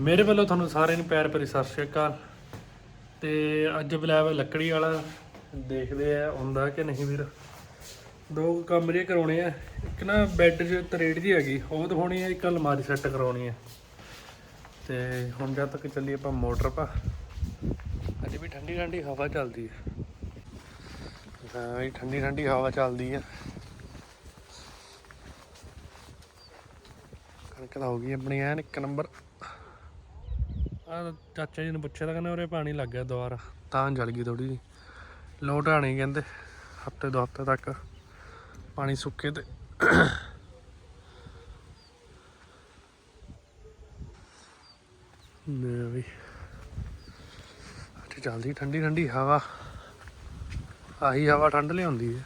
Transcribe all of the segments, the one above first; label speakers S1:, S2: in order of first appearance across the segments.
S1: ਮੇਰੇ ਵੱਲੋਂ ਤੁਹਾਨੂੰ ਸਾਰਿਆਂ ਨੂੰ ਪਿਆਰ ਭਰੀ ਸਤਿ ਸ਼੍ਰੀ ਅਕਾਲ। ਤੇ ਅੱਜ ਬੁਲਾਇਆ ਲੱਕੜੀ ਵਾਲਾ, ਦੇਖਦੇ ਆ ਆਉਂਦਾ ਕਿ ਨਹੀਂ ਵੀਰ। ਦੋ ਕੰਮ ਜੇ ਕਰਾਉਣੇ ਆ। ਇੱਕ ਨਾ ਬੈੱਡ 'ਚ ਤਰੇੜ ਜੀ ਹੈਗੀ, ਉਹ ਦਿਖਾਉਣੀ ਆ, ਇੱਕ ਅਲਮਾਰੀ ਸੈੱਟ ਕਰਾਉਣੀ ਆ। ਤੇ ਹੁਣ ਜਦ ਤੱਕ ਚੱਲੀ ਆਪਾਂ ਮੋਟਰ ਪਾ। ਅੱਜ ਵੀ ਠੰਡੀ ਠੰਡੀ ਹਵਾ ਚੱਲਦੀ ਹੈ ਹਾਂ ਇਹ ਠੰਡੀ ਠੰਡੀ ਹਵਾ ਚੱਲਦੀ ਆ। ਕਣਕ ਤਾਂ ਹੋ ਗਈ ਆਪਣੀ, ਐਨ ਇੱਕ ਨੰਬਰ। ਆ ਚਾਚਾ ਜੀ ਨੂੰ ਪੁੱਛਿਆ ਤਾਂ ਕਹਿੰਦੇ ਉਰੇ ਪਾਣੀ ਲੱਗ ਗਿਆ ਦੁਬਾਰਾ। ਤਾਂ ਜਲ ਗਈ ਥੋੜੀ ਜਿਹੀ। ਲੋਟ ਆਣੀ ਕਹਿੰਦੇ, ਹਫ਼ਤੇ ਦੋ ਹਫ਼ਤੇ ਤੱਕ। ਪਾਣੀ ਸੁੱਕੇ ਤੇ। ਨੇ ਵੀ। ਅੱਜ ਚੱਲਦੀ ਠੰਡੀ ਠੰਡੀ ਹਵਾ। ਆਹੀ ਹਵਾ ਠੰਡ ਲਿਆਉਂਦੀ ਹੈ।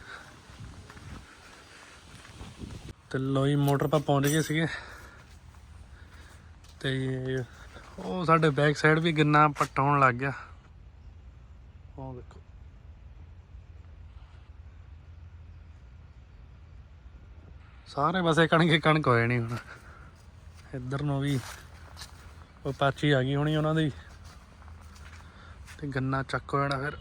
S1: ਤੇ ਲੋਈ ਮੋਟਰ ਪਾ ਪਹੁੰਚ ਗਏ ਸੀਗੇ। ਤੇ ਉਹ ਸਾਡੇ ਬੈਕ ਸਾਈਡ ਵੀ ਗੰਨਾ ਪਟਾਉਣ ਲੱਗ ਗਿਆ। ਉਹ ਦੇਖੋ। ਸਾਰੇ ਪਾਸੇ ਕਣਕ ਕਣਕ ਹੋ ਜਾਣੀ ਹੁਣ। ਇੱਧਰ ਨੂੰ ਵੀ ਉਹ ਪਾਚੀ ਆ ਗਈ ਹੋਣੀ ਉਹਨਾਂ ਦੀ। ਤੇ ਗੰਨਾ ਚੱਕ ਹੋ ਜਾਣਾ ਫਿਰ।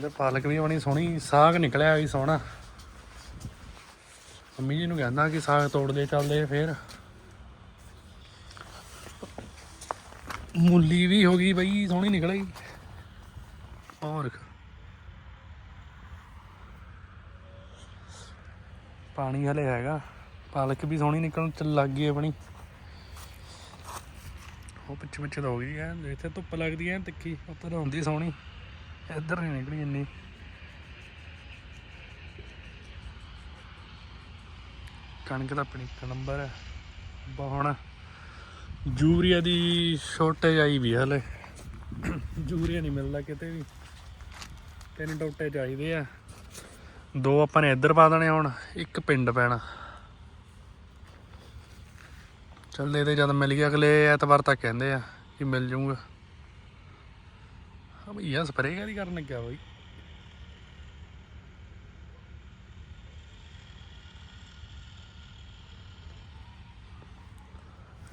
S1: ਇਹਦੇ ਪਾਲਕ ਵੀ ਬਣੀ ਸੋਹਣੀ, ਸਾਗ ਨਿਕਲਿਆ ਵੀ ਸੋਹਣਾ। ਮੰਮੀ ਜੀ ਨੂੰ ਕਹਿੰਦਾ ਕਿ ਸਾਗ ਤੋੜਦੇ ਚੱਲਦੇ ਫੇਰ। ਮੂਲੀ ਵੀ ਹੋ ਗਈ ਬਈ, ਸੋਹਣੀ ਨਿਕਲ। ਗਈ ਹੋਰ ਪਾਣੀ ਹਲੇ ਹੈਗਾ, ਪਾਲਕ ਵੀ ਸੋਹਣੀ ਨਿਕਲਣ ਚ ਲੱਗ ਗਈ ਆਪਣੀ। ਉਹ ਪਿੱਛੇ ਪਿੱਛੇ ਤਾਂ ਹੋ ਗਈ ਹੈ ਜਿੱਥੇ ਧੁੱਪ ਲੱਗਦੀ ਹੈ ਤਿੱਖੀ, ਉੱਧਰ ਆਉਂਦੀ ਸੋਹਣੀ। ਇੱਧਰ ਨਹੀਂ ਨਿਕਲੀ ਇੰਨੀ ਕਣਕ ਦਾ ਆਪਣੀ ਇੱਕ ਨੰਬਰ ਹੈ। ਬਾ ਹੁਣ ਯੂਰੀਆ ਦੀ ਸ਼ੋਰਟੇਜ ਆਈ ਵੀ ਹਲੇ। ਯੂਰੀਆ ਨਹੀਂ ਮਿਲਦਾ ਕਿਤੇ ਵੀ। ਤਿੰਨ ਟੋਟੇ ਚਾਹੀਦੇ ਆ। ਦੋ ਆਪਾਂ ਨੇ ਇੱਧਰ ਪਾ ਦੇਣੇ ਹੁਣ, ਇੱਕ ਪਿੰਡ ਪੈਣਾ। ਚੱਲ ਇਹਦੇ ਜਦ ਮਿਲ ਗਿਆ ਅਗਲੇ ਐਤਵਾਰ ਤੱਕ ਕਹਿੰਦੇ ਆ ਕਿ ਮਿਲ ਜਾਊਗਾ ਹਾਂ ਭਈਆ ਸਪਰੇਅ ਕਾਹਦੀ ਕਰਨ ਲੱਗਿਆ ਬਾਈ?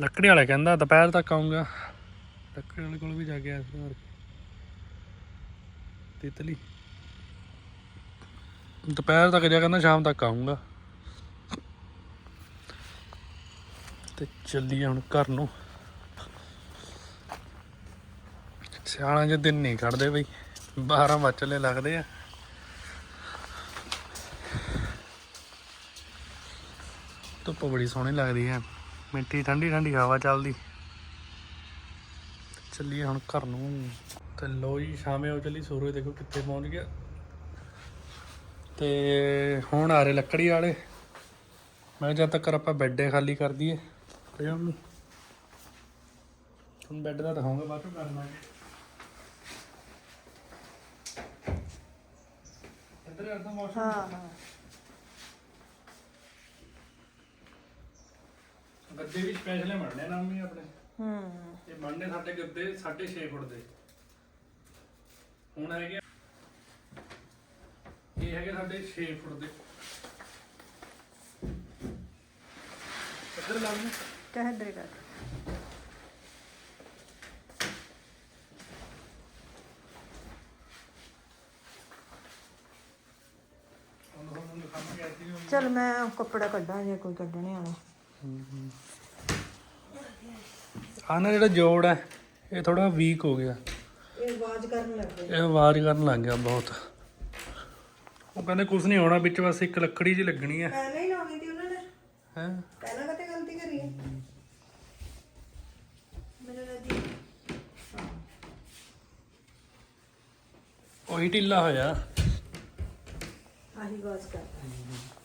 S1: ਲੱਕੜੀ ਵਾਲਾ ਕਹਿੰਦਾ, ਦੁਪਹਿਰ ਤੱਕ ਆਉਂਗਾ ਲੱਕੜੀ ਵਾਲੇ ਕੋਲ ਵੀ ਜਾ ਕੇ ਆਇਆ ਸੀ ਤਿਤਲੀ। ਦੁਪਹਿਰ ਤੱਕ ਜਾ ਕਹਿੰਦਾ, ਸ਼ਾਮ ਤੱਕ ਆਉਂਗਾ ਤੇ ਚੱਲੀਏ ਹੁਣ ਘਰ ਨੂੰ। ਸਿਆਲਾਂ 'ਚ ਦਿਨ ਨਹੀਂ ਕੱਢਦੇ ਬਈ 12 ਵਜਲੇ ਲੱਗਦੇ ਆ। ਧੁੱਪ ਬੜੀ ਸੋਹਣੀ ਲੱਗਦੀ ਹੈ, ਮਿੱਟੀ ਠੰਡੀ ਠੰਡੀ ਹਵਾ ਚੱਲਦੀ। ਚੱਲੀਏ ਹੁਣ ਘਰ ਨੂੰ, ਤੇ ਲੋ ਜੀ, ਸ਼ਾਮੇ ਹੋ ਚੱਲੀ, ਸੂਰਜ ਦੇਖੋ ਕਿੱਥੇ ਪਹੁੰਚ ਗਿਆ। ਤੇ ਹੁਣ ਆ ਰਹੇ ਲੱਕੜੀ ਵਾਲੇ। ਮੈਂ ਕਿਹਾ ਜਦ ਤੱਕ ਆਪਾਂ ਬੈੱਡੇ ਖਾਲੀ ਕਰ ਦਈਏ। ਤੇ ਉਹਨੂੰ ਹੁਣ ਬੈੱਡ ਦਾ ਦਿਖਾਉਂਗਾ, ਬਾਅਦ ਚੋਂ ਕਰਨਾ ਹੈ
S2: ਹਾਂ। ਹਾਂ
S1: ਗੱਦੇ ਵੀ ਸਪੈਸ਼ਲ ਬਣਨੇ ਨਾ ਮੰਮੀ ਆਪਣੇ।
S2: ਹੂੰ।
S1: ਇਹ ਬਣਨੇ ਸਾਡੇ ਗੱਦੇ 6.5 ਫੁੱਟ ਦੇ। ਹੁਣ ਹੈਗੇ ਇਹ ਹੈਗੇ ਸਾਡੇ 6 ਫੁੱਟ ਦੇ। ਇੱਧਰ ਲਾ ਲਓ
S2: ਕਹਿ ਦੇ ਕਰ
S1: ਹੁਣ ਹੁਣ ਦਿਖਾਵਾਂਗੇ ਅੱਜ ਵੀ
S2: ਚਲ ਮੈਂ ਕੱਪੜਾ ਕੱਢਾਂ ਜੇ ਕੋਈ ਕੱਢਣੇ ਵਾਲਾ।
S1: ਆਹ ਨਾ ਜਿਹੜਾ ਜੋੜ ਹੈ ਇਹ ਥੋੜਾ ਵੀਕ ਹੋ ਗਿਆ।
S2: ਇਹ ਆਵਾਜ਼ ਕਰਨ ਲੱਗ ਗਏ
S1: ਇਹ ਆਵਾਜ਼ ਕਰਨ ਲੱਗ ਗਿਆ ਬਹੁਤ। ਉਹ ਕਹਿੰਦੇ ਕੁਝ ਨਹੀਂ ਹੋਣਾ ਵਿੱਚ ਬਸ ਇੱਕ ਲੱਕੜੀ ਜੀ ਲੱਗਣੀ ਹੈ।
S2: ਪਹਿਲਾਂ ਹੀ ਲਾਉਣੀ ਤੀ ਉਹਨਾਂ ਨੇ।
S1: ਹੈ?
S2: ਪਹਿਲਾਂ ਕਦੇ ਗਲਤੀ ਕਰੀ ਹੈ? ਮੈਨੂੰ ਲੱਗੀ
S1: ਉਹੀ ਢਿੱਲਾ ਹੋਇਆ।
S2: ਆਹੀ ਆਵਾਜ਼ ਕਰਦਾ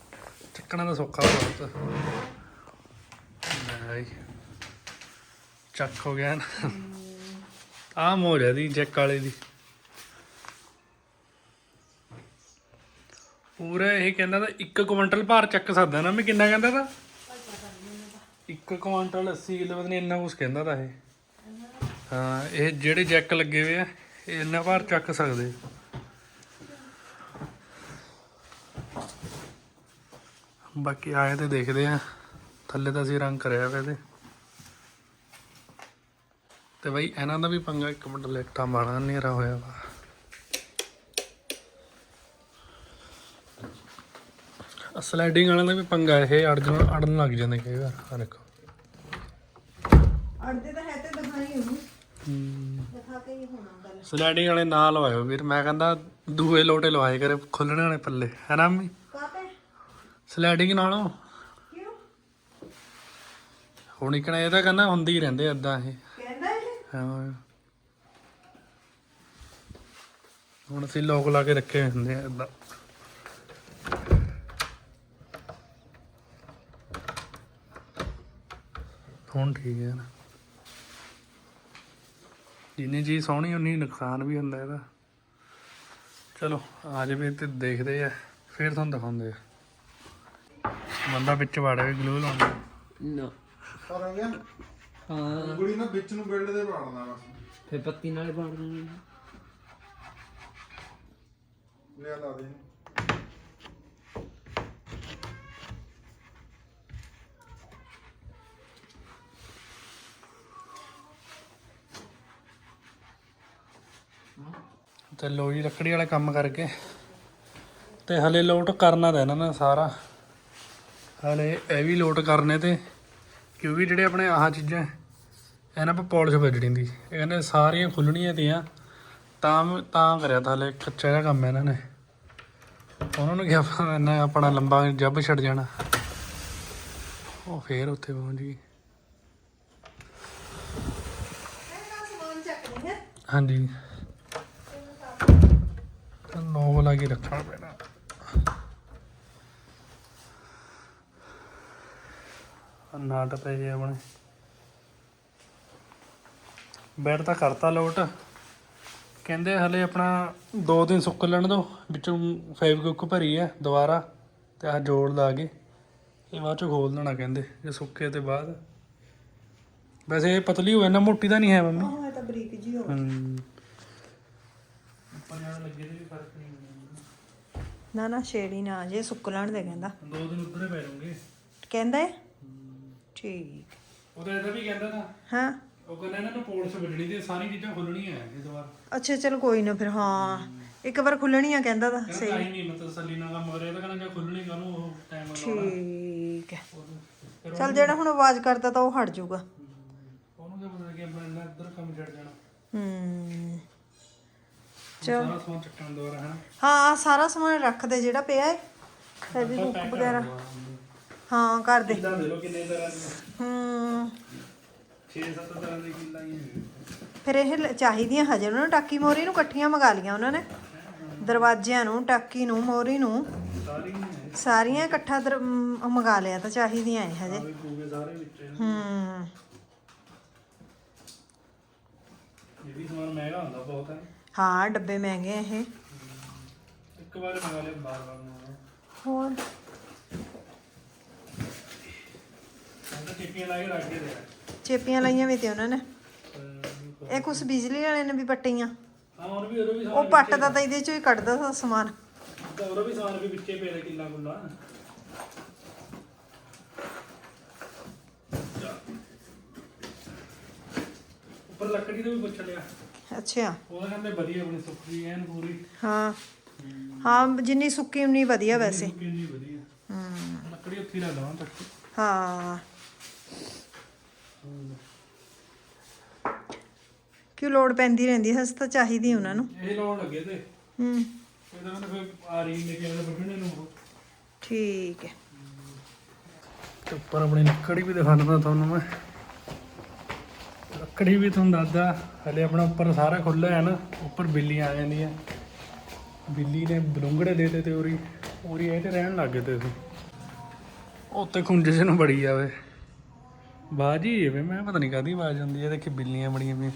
S1: ਚੱਕਣਾ ਤਾਂ ਸੌਖਾ ਬਹੁਤ। ਨਹੀਂ ਚੱਕ ਹੋ ਗਿਆ ਨਾ। ਆਹ ਮੋੜ ਦੀ ਜੈਕ ਵਾਲੇ ਦੀ। ਪੂਰਾ ਇਹ ਕਹਿੰਦਾ ਤਾਂ 1 ਕੁਇੰਟਲ ਭਾਰ ਚੱਕ ਸਕਦਾ ਨਾ। ਮੈਂ ਕਿੰਨਾ ਕਹਿੰਦਾ ਤਾਂ? 1 ਕੁਇੰਟਲ 80 ਕਿਲੋ, ਪਤਾ ਨਹੀਂ ਇੰਨਾ ਕੁਛ ਕਹਿੰਦਾ ਤਾਂ ਇਹ। ਹਾਂ, ਇਹ ਜਿਹੜੇ ਜੈਕ ਲੱਗੇ ਹੋਏ ਆ, ਇਹ ਇੰਨਾ ਭਾਰ ਚੱਕ ਸਕਦੇ ਬਾਕੀ ਆਏ ਤੇ ਦੇਖਦੇ ਆ। ਥੱਲੇ ਤਾਂ ਅਸੀਂ ਰੰਗ ਕਰਿਆ ਹੋਇਆ ਤੇ ਤੇ ਬਈ ਇਹਨਾਂ ਦਾ ਵੀ ਪੰਗਾ ਇੱਕ ਮਿੰਟ ਲੈਟਾ ਮਾਰਾ ਹਨੇਰਾ ਹੋਇਆ ਵਾ। ਸਲਾਈਡਿੰਗ ਵਾਲਿਆਂ ਦਾ ਵੀ ਪੰਗਾ ਇਹ ਅੜ ਜਾਣ ਅੜਨ ਲੱਗ ਜਾਂਦੇ ਕਈ ਵਾਰ ਆ ਦੇਖੋ।
S2: ਅੜਦੇ ਤਾਂ ਹੈ ਤੇ ਦਿਖਾਈ ਉਹਨੂੰ ਦਿਖਾ ਕੇ ਹੀ ਹੋਣਾ ਗੱਲ।
S1: ਸਲਾਈਡਿੰਗ ਵਾਲੇ ਨਾਲ ਲਵਾਇਓ ਵੀਰ ਮੈਂ ਕਹਿੰਦਾ ਦੂਏ ਲੋਟੇ ਲਵਾਏ ਕਰੇ ਖੁੱਲਣੇ ਵਾਲੇ ਪੱਲੇ। ਹੈ ਨਾ ਮੰਮੀ? ਸਲਾਈਡਿੰਗ ਨਾਲੋਂ। ਹੁਣ ਇਕਣਾ ਇਹ ਤਾਂ ਕਹਿੰਦਾ ਹੁੰਦੀ ਹੀ ਰਹਿੰਦੇ ਏਦਾਂ ਇਹ।
S2: ਕਹਿੰਦਾ ਇਹ?
S1: ਹਾਂ। ਹੁਣ ਅਸੀਂ ਲੋਕ ਲਾ ਕੇ ਰੱਖੇ ਹੁੰਦੇ ਆ ਏਦਾਂ। ਹੁਣ ਠੀਕ ਹੈ ਨਾ। ਜਿੰਨੀ ਚੀਜ਼ ਸੋਹਣੀ ਉਨੀ ਨੁਕਸਾਨ ਵੀ ਹੁੰਦਾ ਇਹਦਾ। ਚਲੋ ਆ ਜਾਵੇ ਤੇ ਦੇਖਦੇ ਆ। ਫਿਰ ਤੁਹਾਨੂੰ ਦਿਖਾਉਂਦੇ ਆ। ਬੰਦਾ ਵਿੱਚ ਵਾੜਿਆ ਗਲੂ ਲਾਉਂਦਾ।
S3: ਨਾ।
S4: ਪਰ ਆ। ਗਿਆ
S3: ਹਾਂ।
S4: ਉਂਗਲੀ ਨਾ ਵਿੱਚ ਨੂੰ ਬਿਲਡ ਦੇ ਪਾੜਨਾ ਬਸ।
S3: ਫੇ ਪੱਤੀ ਨਾਲ ਪਾੜ ਦੇਣੀ
S4: ਲਿਆ ਲਾ ਦੇ।
S1: ਤੇ ਲੋਈ ਲੱਕੜੀ ਵਾਲਾ ਕੰਮ ਕਰਕੇ। ਤੇ ਹਲੇ ਲੋਟ ਕਰਨਾ ਤਾਂ ਇਹਨਾਂ ਨੇ ਸਾਰਾ। ਹਾਲੇ ਇਹ ਵੀ ਲੋਟ ਕਰਨੇ ਤੇ, ਕਿਉਂਕਿ ਜਿਹੜੇ ਆਪਣੇ ਆਹ ਚੀਜ਼ਾਂ ਇਹਨਾਂ 'ਤੇ ਪਾਲਿਸ਼ ਵੱਜਣੀ ਦੀ ਇਹ ਕਹਿੰਦੇ ਸਾਰੀਆਂ ਖੁੱਲਣੀਆਂ ਤੀਆਂ ਤਾਂ ਤਾਂ ਕਰਿਆ ਤਾਂ ਹਲੇ ਕੱਚਾ ਜਿਹਾ ਕੰਮ ਹੈ ਇਹਨਾਂ ਨੇ। ਉਹਨਾਂ ਨੂੰ ਕਿਹਾ ਇਹਨਾਂ ਆਪਣਾ ਲੰਬਾ ਜੱਬ ਛੱਡ ਜਾਣਾ। ਉਹ ਫੇਰ ਉੱਥੇ ਪਹੁੰਚ ਗਈ। ਹਾਂਜੀ। ਨੋਵ ਲਾ ਕੇ ਰੱਖਣਾ ਪੈਣਾ। ਨਾਟ ਪਏ ਜੇ ਆਪਣੇ। ਬੈਡ ਤਾਂ ਕਰਤਾ ਲੋਟ। ਕਹਿੰਦੇ ਹਲੇ ਆਪਣਾ ਦੋ ਦਿਨ ਸੁੱਕ ਲੈਣ ਦੋ ਵਿੱਚੋਂ ਫੈਬਰਿਕ ਭਰੀ ਹੈ ਦੁਬਾਰਾ ਤੇ ਆਹ ਜੋੜ ਲਾ ਕੇ ਇਹ ਬਾਅਦ ਚ ਖੋਲ ਦੇਣਾ ਕਹਿੰਦੇ ਜੇ ਸੁੱਕੇ ਤੇ ਬਾਅਦ। ਵੈਸੇ ਇਹ ਪਤਲੀ ਹੋਵੇ ਨਾ ਮੋਟੀ ਤਾਂ ਨਹੀਂ ਹੈ ਮੰਮੀ।
S2: ਆਹ ਇਹ ਤਾਂ ਬਰੀਕ ਜੀ ਹੋ।
S1: ਹਮ ਉੱਪਰ ਜਾਣ ਲੱਗੇ ਤੇ ਵੀ ਫ਼ਰਕ ਨਹੀਂ ਹੁੰਦਾ।
S2: ਨਾ ਨਾ ਛੇੜੀ ਨਾ ਜੇ ਸੁੱਕ ਲੈਣ ਦੇ ਕਹਿੰਦਾ।
S1: ਦੋ ਦਿਨ ਉੱਧਰੇ ਪੈ ਜਾਣਗੇ
S2: ਕਹਿੰਦਾ ਹੈ? ਠੀਕ।
S1: ਉਹ ਤਾਂ ਇਹਦਾ ਵੀ ਕਹਿੰਦਾ ਨਾ
S2: ਹਾਂ।
S1: ਉਹ ਕਹਿੰਦਾ ਇਹਨਾਂ ਨੂੰ ਪੋਲਿਸ਼ ਵੱਜਣੀ ਤੇ ਸਾਰੀ ਚੀਜ਼ਾਂ ਖੁੱਲਣੀਆਂ ਹੈ ਇਸ ਵਾਰ
S2: ਅੱਛਾ ਚਲ ਕੋਈ ਨਾ ਫਿਰ ਹਾਂ। ਇੱਕ ਵਾਰ ਖੁੱਲਣੀ ਆ ਕਹਿੰਦਾ ਤਾਂ
S1: ਕਹਿੰਦਾ
S2: ਸਹੀ।
S1: ਤਾਂ ਹੀ ਨਹੀਂ ਮਤਲਬ ਕੰਮ ਹੋ ਰਿਹਾ ਤਾਂ ਕਹਿੰਦਾ ਜੇ ਖੁੱਲਣੀ ਕਾਹਨੂੰ ਉਹ ਟਾਈਮ ਲਾਉਣਾ
S2: ਠੀਕ ਹੈ।
S1: ਫਿਰ
S2: ਚਲ ਜਿਹੜਾ ਹੁਣ ਆਵਾਜ਼ ਕਰਦਾ ਤਾਂ ਉਹ ਹਟ ਜਾਊਗਾ।
S1: ਉਹਨੂੰ ਕੀ ਪਤਾ ਕਿ ਮੈਂ ਇਹਨਾਂ ਇੱਧਰ ਕੰਮ ਛੱਡ ਜਾਣਾ।
S2: ਹੂੰ
S1: ਸਾਰਾ ਸਮਾਨ ਚੱਕਣ ਦੁਆਰਾ ਹੈ
S2: ਹਾਂ ਸਾਰਾ ਸਮਾਨ ਰੱਖ ਦੇ ਜਿਹੜਾ ਪਿਆ ਹੈ ਫੈਬਰਿਕ ਵਗੈਰਾ। ਹਾਂ ਕਰ ਦੇ।
S1: ਕਿੱਦਾਂ ਦੇ ਲੋ ਕਿੰਨੇ ਤਰ੍ਹਾਂ ਦੀਆਂ?
S2: ਹੂੰ।
S1: 6-7 ਤਰ੍ਹਾਂ ਦੀ ਕਿੱਲਾ ਹੀ
S2: ਫਿਰ ਇਹ ਲ- ਚਾਹੀਦੀਆਂ ਹਜੇ ਉਹਨਾਂ ਨੂੰ ਟਾਕੀ ਮੋਰੀ ਨੂੰ ਇਕੱਠੀਆਂ ਮੰਗਾ ਲੀਆਂ ਉਹਨਾਂ ਨੇ। ਦਰਵਾਜ਼ਿਆਂ ਨੂੰ ਟਾਕੀ ਨੂੰ ਮੋਰੀ ਨੂੰ।
S1: ਸਾਰੀ ਹੀ ਹੈ
S2: ਸਾਰੀਆਂ ਇਕੱਠਾ ਦਰ- ਮ- ਮੰਗਾ ਲਿਆ ਤਾਂ ਚਾਹੀਦੀਆਂ ਇਹ ਹਜੇ।
S1: ਆਵੇ ਪੂਗੇ ਸਾਰੇ ਵਿੱਚ
S2: ਹੂੰ।
S1: ਇਹ ਵੀ ਸਮਾਨ ਮਹਿੰਗਾ ਹੁੰਦਾ ਬਹੁਤ ਹੈ।
S2: ਹਾਂ ਡੱਬੇ ਮਹਿੰਗੇ ਆ ਇਹ।
S1: ਇੱਕ ਵਾਰ ਮੰਗਾ ਲਿਆ ਬਾਰ ਬਾਰ ਨਾ
S2: ਹੋਰ
S1: ਮੈਂ ਤਾਂ ਟਿੱਪੀਆਂ ਲਾ ਕੇ ਰੱਖ ਕੇ ਦੇ
S2: ਚੇਪੀਆਂ ਲਾਈਆਂ ਵੀ ਤੇ ਉਹਨਾਂ ਨੇ। ਇਹ ਕੁਛ ਬਿਜਲੀ ਵਾਲੇ ਨੇ ਵੀ ਪੱਟੀਆਂ।
S1: ਹਾਂ ਹੋਰ ਵੀ ਹੋਰ ਵੀ
S2: ਉਹ ਪੱਟਦਾ ਤਾਂ ਇਹਦੇ ਚੋਂ ਹੀ ਕੱਢਦਾ ਤਾਂ ਸਮਾਨ।
S1: ਤਾਂ ਹੋਰ ਵੀ ਸਮਾਨ ਵੀ ਵਿੱਚੇ ਪਏ ਨੇ ਕਿੱਲਾ ਕੁੱਲਾ ਉੱਪਰ ਲੱਕੜੀ ਤੋਂ ਵੀ ਪੁੱਛ ਲਿਆ।
S2: ਅੱਛਾ।
S1: ਉਹ ਕਹਿੰਦੇ ਵਧੀਆ ਬਣੀ ਸੁੱਕੀ ਐਨ ਪੂਰੀ।
S2: ਹਾਂ। ਹਾਂ ਜਿੰਨੀ ਸੁੱਕੀ ਉਨੀ ਵਧੀਆ ਵੈਸੇ।
S1: ਸੁੱਕੀ ਨਹੀਂ ਵਧੀਆ।
S2: ਹੂੰ।
S1: ਲੱਕੜੀ ਉੱਥੇ ਲਾ ਲਵਾਂ ਤੱਕ।
S2: ਹਾਂ। ਕਿਉਂ ਲੋੜ ਪੈਂਦੀ ਰਹਿੰਦੀ ਹੈ ਤਾਂ ਚਾਹੀਦੀ ਉਹਨਾਂ ਨੂੰ।
S1: ਇਹ ਲਾਉਣ ਲੱਗੇ ਤੇ।
S2: ਹੂੰ।
S1: ਇਹਦਾ ਕਹਿੰਦੇ ਫਿਰ ਆ ਰਹੀ ਲੈ ਕੇ ਆਉਂਦੇ ਨੂੰ ਉਹ।
S2: ਠੀਕ ਹੈ।
S1: ਤੇ ਉੱਪਰ ਆਪਣੀ ਲੱਕੜੀ ਵੀ ਦਿਖਾ ਦਿੰਦਾ ਤੁਹਾਨੂੰ ਮੈਂ। ਲੱਕੜੀ ਵੀ ਤੁਹਾਨੂੰ ਦੱਸਦਾ ਹਲੇ ਆਪਣਾ ਉੱਪਰ ਸਾਰਾ ਖੁੱਲ੍ਹਾ ਹੈ ਨਾ ਉੱਪਰ ਬਿੱਲੀਆਂ ਆ ਜਾਂਦੀਆਂ ਬਿੱਲੀ ਨੇ ਬਲੂੰਗੜੇ ਦੇ ਤੇ ਤੇ ਉਰੀ ਉਰੀ ਇਹ ਤੇ ਰਹਿਣ ਲੱਗ ਗਏ ਤੇ। ਉੱਤੇ ਖੁੰਝ ਜਿਹੇ ਨੂੰ ਬੜੀ ਜਾਵੇ। ਬਾਜੀ ਵੇ, ਮੈਂ ਪਤਾ ਨਹੀਂ ਕਾਦੀ ਆਵਾਜ਼ ਆਉਂਦੀ ਹੈ, ਦੇਖੀ ਬਿੱਲੀਆਂ ਬੜੀਆਂ ਵੀ।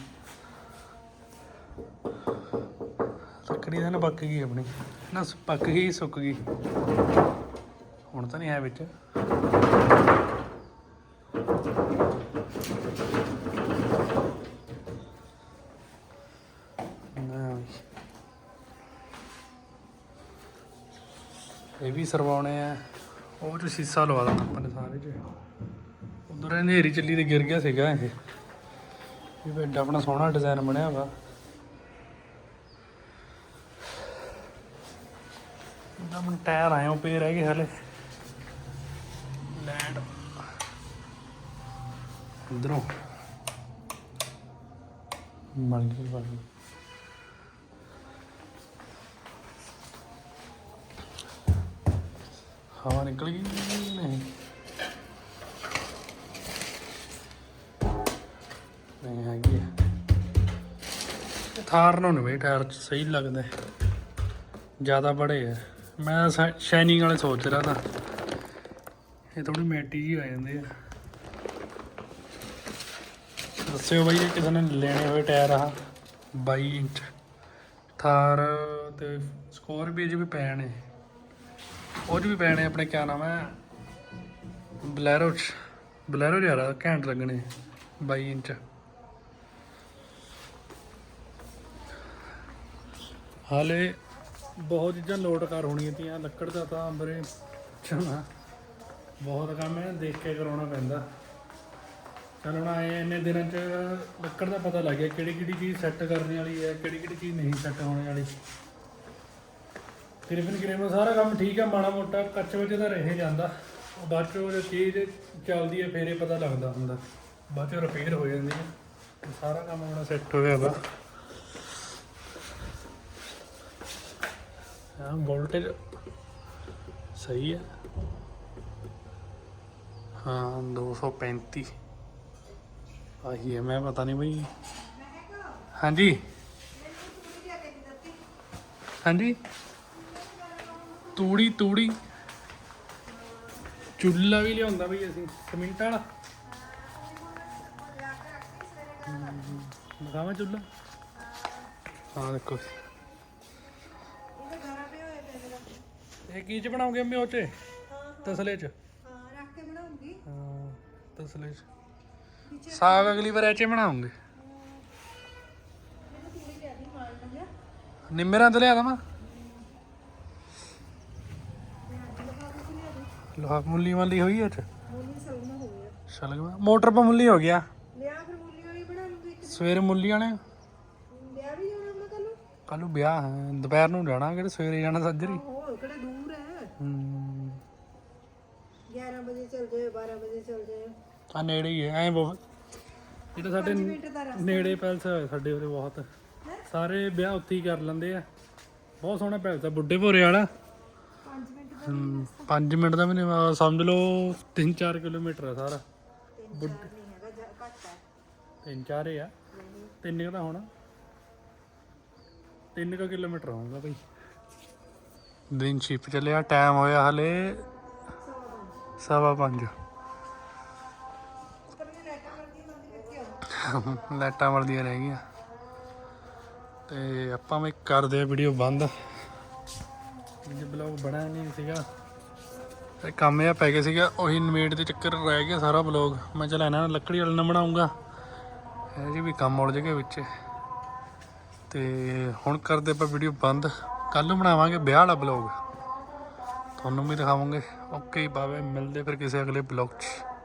S1: ਲੱਕੜੀ ਤਾਂ ਨਾ ਪੱਕ ਗਈ ਆਪਣੀ। ਨਾ ਪੱਕ ਗਈ, ਸੁੱਕ ਗਈ। ਹੁਣ ਤਾਂ ਨਹੀਂ ਹੈ ਵਿੱਚ। ਇਹ ਵੀ ਸਰਵਾਉਣੇ ਆ। ਉਹ ਚ ਸੀਸਾ ਲਵਾ ਦੇਣਾ ਆਪਾਂ ਨੇ ਸਾਰੇ ਚ। ਉਧਰ ਹਨੇਰੀ ਚੱਲੀ ਤੇ ਗਿਰ ਗਿਆ ਸੀਗਾ ਇਹ ਇਹ ਬੈੱਡ ਆਪਣਾ ਸੋਹਣਾ ਡਿਜ਼ਾਈਨ ਬਣਿਆ ਵਾ। ਇਹਦਾ ਮਨ ਟਾਇਰ ਆਏ ਉਹ ਪੇ ਰਹਿ ਗਏ ਹਲੇ। ਲੈਂਡ ਇਧਰੋਂ ਮਲ ਗਈ ਵਾਲੀ ਹਵਾ ਨਿਕਲ ਗਈ ਨਹੀਂ? ਨਹੀਂ ਹੈਗੀ ਆ। ਥਾਰ ਨੂੰ ਨਹੀਂ ਬਈ ਟਾਇਰ ਚ ਸਹੀ ਲੱਗਦਾ। ਜ਼ਿਆਦਾ ਬੜੇ ਆ। ਮੈਂ ਸ਼ਾਈਨਿੰਗ ਵਾਲੇ ਸੋਚ ਰਿਹਾ ਤਾਂ। ਇਹ ਥੋੜੀ ਮੈਟੀ ਜੀ ਆ ਜਾਂਦੇ ਆ। ਦੱਸਿਓ ਬਾਈ, ਜੇ ਕਿਸੇ ਨੇ ਲੈਣੇ ਹੋਏ ਟਾਇਰ ਆ 22 ਇੰਚ। ਥਾਰ ਤੇ ਸਕੋਰਪੀਓ 'ਚ ਵੀ ਪੈਣੇ ਉਹ 'ਚ ਵੀ ਪੈਣੇ ਆਪਣੇ, ਕਿਆ ਨਾਮ ਹੈ ਬਲੈਰੋ 'ਚ। ਬਲੈਰੋ ਜ਼ਿਆਦਾ ਘੈਂਟ ਲੱਗਣੇ 22 ਇੰਚ। ਹਾਲੇ ਬਹੁਤ ਚੀਜ਼ਾਂ ਲੋਡ ਕਰ ਹੋਣੀਆਂ ਤੀਆਂ ਲੱਕੜ ਦਾ ਤਾਂ ਅੰਬਰੇ ਚਲਣਾ ਬਹੁਤ ਕੰਮ ਹੈ, ਦੇਖ ਕੇ ਕਰਾਉਣਾ ਪੈਂਦਾ। ਚਲ ਹੁਣ ਆਏ ਇੰਨੇ ਦਿਨਾਂ ਚ ਲੱਕੜ ਦਾ ਪਤਾ ਲੱਗ ਗਿਆ ਕਿਹੜੀ ਕਿਹੜੀ ਚੀਜ਼ ਸੈੱਟ ਕਰਨ ਵਾਲੀ ਹੈ, ਕਿਹੜੀ ਕਿਹੜੀ ਚੀਜ਼ ਨਹੀਂ ਸੈੱਟ ਹੋਣ ਵਾਲੀ। ਕਰੀਬਨ ਤਕਰੀਬਨ ਸਾਰਾ ਕੰਮ ਠੀਕ ਹੈ, ਮਾੜਾ ਮੋਟਾ ਕੱਚ ਵਿੱਚ ਤਾਂ ਰਹੇ ਜਾਂਦਾ। ਬਾਅਦ ਚੋਂ ਜੇ ਚੀਜ਼ ਚੱਲਦੀ ਹੈ, ਫੇਰੇ ਪਤਾ ਲੱਗਦਾ ਹੁੰਦਾ। ਬਾਅਦ ਚੋਂ ਰਿਪੇਅਰ ਹੋ ਜਾਂਦੀ ਹੈ। ਸਾਰਾ ਕੰਮ ਆਪਣਾ ਸੈੱਟ ਹੋਇਆ ਵਾ ਹਾਂ ਵੋਲਟੇਜ ਸਹੀ ਹੈ। ਹਾਂ 235 ਆਹੀ ਹੈ, ਮੈਂ ਪਤਾ ਨਹੀਂ ਬਈ। ਹਾਂਜੀ। ਹਾਂਜੀ। ਤੂੜੀ ਤੂੜੀ। ਚੁੱਲ੍ਹਾ ਵੀ ਲਿਆਉਂਦਾ ਬਈ ਅਸੀਂ, ਸਿਮਿੰਟ ਵਾਲਾ। ਮਖਾਵਾ ਚੁੱਲ੍ਹਾ? ਹਾਂ, ਦੇਖੋ। ਇਹ ਕੀ ਚ ਬਣਾਉਂਗੇ ਅੰਮੀ ਉਹ ਚ? ਤਸਲੇ ਚ?
S2: ਹਾਂ ਰੱਖ ਕੇ ਬਣਾਉਂਗੀ।
S1: ਹਾਂ ਤਸਲੇ ਚ। ਸਾਗ ਅਗਲੀ ਵਾਰ ਇਹ ਚ ਬਣਾਉਂਗੇ। ਨਿੰਮੇਰਾਂ ਤੇ ਲਿਆ ਦਵਾਂ? ਲੋਹਾ ਮੁੱਲੀ ਵਾਲੀ ਹੋਈ ਹੈ ਚ?
S2: ਮੂਲੀ ਹੋ ਗਿਆ
S1: ਸ਼ਲਗਮ? ਮੋਟਰ ਪਾ ਮੁੱਲੀ ਹੋ ਗਿਆ।
S2: ਲਿਆ ਫਿਰ ਮੂਲੀ ਵਾਲੀ ਬਣਾ ਲੂੰਗੀ
S1: ਸਵੇਰੇ ਮੁੱਲੀ ਆਣੇ
S2: ਲਿਆ ਵੀ ਜਾਣਾ ਕੱਲ ਨੂੰ?
S1: ਕੱਲ ਨੂੰ ਵਿਆਹ ਹੈ। ਦੁਪਹਿਰ ਨੂੰ ਜਾਣਾ ਕਿਹੜੇ ਸਵੇਰੇ ਜਾਣਾ ਸੱਜਰੀ?
S2: ਉਹ ਕਿਹੜਾ ਦੂਰ ਹੈ
S1: ਹੂੰ
S2: 11 ਵਜੇ ਚੱਲ ਜਾਏ 12 ਵਜੇ ਚੱਲ ਜਾਏ
S1: ਆ ਨੇੜੇ ਹੀ ਹੈ ਐ ਬਹੁਤ। ਜਿਹੜਾ ਸਾਡੇ
S2: ਮਿੰਟ ਦਾ ਰਸਤਾ।
S1: ਨੇੜੇ ਪੈਲਸ ਹੈ ਸਾਡੇ ਉਰੇ ਬਹੁਤ। ਸਾਰੇ ਵਿਆਹ ਉੱਥੇ ਹੀ ਕਰ ਲੈਂਦੇ ਆ। ਬਹੁਤ ਸੋਹਣਾ ਪੈਲਸ ਆ ਬੁੱਢੇ ਭੋਰੇ ਵਾਲਾ।
S2: 5 ਮਿੰਟ ਦਾ
S1: 5 ਮਿੰਟ ਦਾ ਵੀ ਨਹੀਂ ਸਮਝ ਲਓ 3-4 ਕਿਲੋਮੀਟਰ ਆ ਸਾਰਾ।
S2: ਨਹੀਂ ਹੈਗਾ ਜਾਂ ਘੱਟ ਹੈ
S1: ਤਿੰਨ ਚਾਰ ਹੀ ਆ। ਤਿੰਨ ਕੁ ਤਾਂ ਹੋਣਾ। ਤਿੰਨ ਕੁ ਕਿਲੋਮੀਟਰ ਹੋਊਗਾ ਭਾਈ ਦਿਨ ਸ਼ਿਪ ਚੱਲਿਆ ਟਾਈਮ ਹੋਇਆ ਹਲੇ ਸਵਾ ਪੰਜ। ਲਾਈਟਾਂ ਵਰਦੀਆਂ ਰਹਿ ਗਈਆਂ। ਤੇ ਆਪਾਂ ਵੀ ਕਰਦੇ ਆ ਵੀਡੀਓ ਬੰਦ। ਇਹ ਬਲੌਗ ਬਣਾ ਨਹੀਂ ਸੀਗਾ। ਤੇ ਕੰਮ ਇਹ ਪੈ ਗਿਆ ਸੀਗਾ, ਉਹੀ ਨਵੇੜ ਦੇ ਚੱਕਰ ਰਹਿ ਗਿਆ ਸਾਰਾ ਬਲੌਗ ਮੈਂ ਚਲ ਇਹਨਾਂ ਲੱਕੜੀ ਵਾਲਾ ਨਾ ਬਣਾਉਂਗਾ। ਇਹ ਜੀ ਵੀ ਕੰਮ ਉਲਝ ਗਏ ਵਿੱਚ। ਤੇ ਹੁਣ ਕਰਦੇ ਆਪਾਂ ਵੀਡੀਓ ਬੰਦ। ਕੱਲ ਨੂੰ ਬਣਾਵਾਂਗੇ ਵਿਆਹ ਵਾਲਾ ਬਲੌਗ ਤੁਹਾਨੂੰ ਵੀ ਦਿਖਾਵਾਂਗੇ। ਓਕੇ ਬਾਬੇ ਮਿਲਦੇ ਫਿਰ ਕਿਸੇ ਅਗਲੇ ਬਲੌਗ 'ਚ।